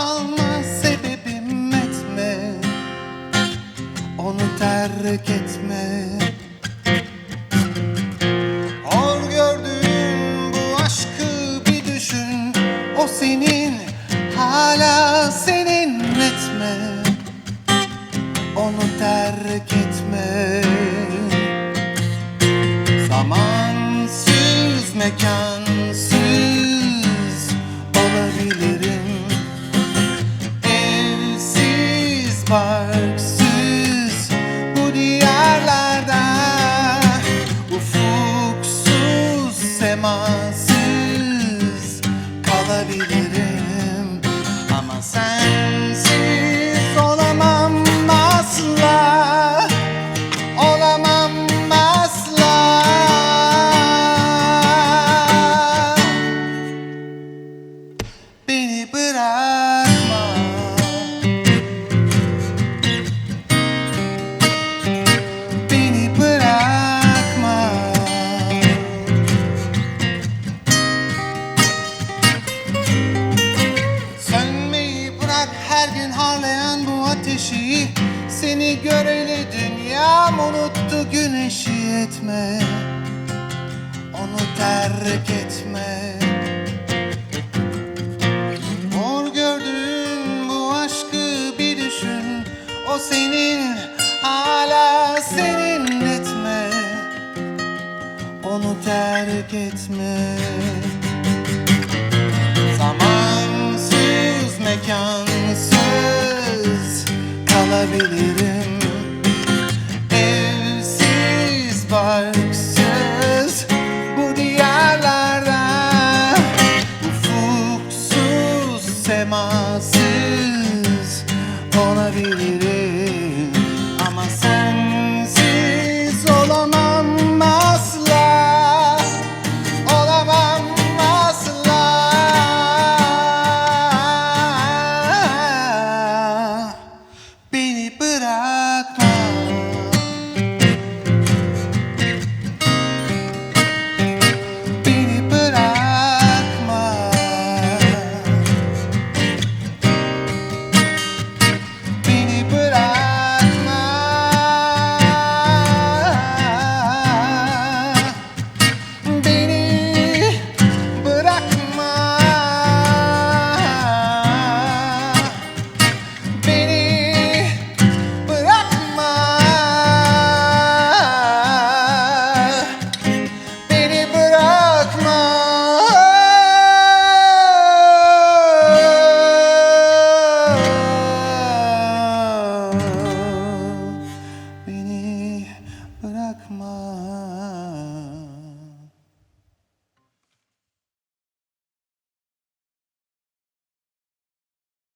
kalma sebebim etme. Onu terk etme. Hor gördüğün bu aşkı bir düşün. O senin hala senin etme. Onu terk etme. Zamansız mekansız ateşi Seni göreli dünyam unuttu güneşi etme. Onu terk etme. Mor gördüğün bu aşkı bir düşün. O senin hala senin etme. Onu terk etme. Zamansız mekansız kalabilirim Evsiz barksız bu diyarlarda. Ufuksuz semasız olabilirim